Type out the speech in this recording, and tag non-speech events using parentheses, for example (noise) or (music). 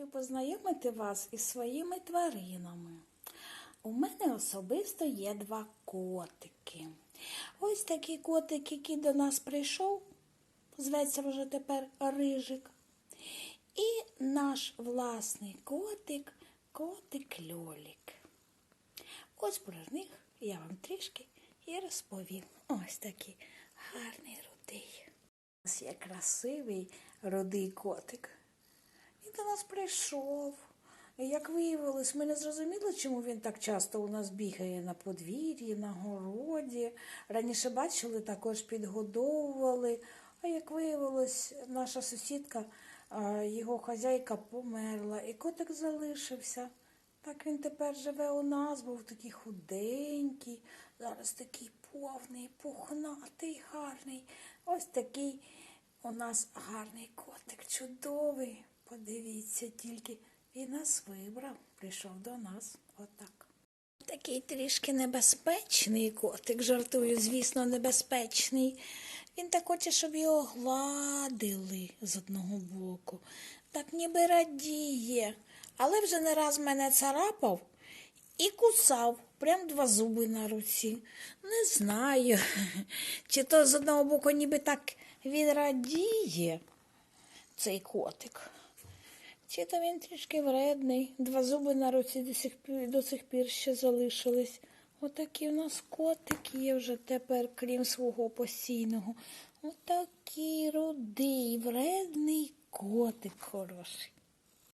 Хочу познайомити вас із своїми тваринами. У мене особисто є два котики. Ось такий котик, який до нас прийшов, зветься вже тепер Рижик. І наш власний котик, котик Льолік. Ось про них я вам трішки і розповім. Ось такий гарний рудий. Ось є красивий рудий котик. Він до нас прийшов. Як виявилось, ми не зрозуміли, чому він так часто у нас бігає на подвір'ї, на городі. Раніше бачили, також підгодовували. А як виявилось, наша сусідка, його хазяйка померла, і котик залишився. Так він тепер живе у нас, був такий худенький, зараз такий повний, пухнатий, гарний. Ось такий у нас гарний котик, чудовий. Подивіться тільки, він нас вибрав, прийшов до нас. Отак. Такий трішки небезпечний котик, жартую, звісно, небезпечний. Він так хоче, щоб його гладили з одного боку. Так ніби радіє. Але вже не раз мене царапав і кусав. Прям два зуби на руці. Не знаю, (laughs) чи то з одного боку ніби так він радіє, цей котик. Чи то він трішки вредний, два зуби на руці до сих пір, до сих пір ще залишились. Отакі в нас котики є вже тепер, крім свого постійного. Отакий рудий, вредний котик хороший.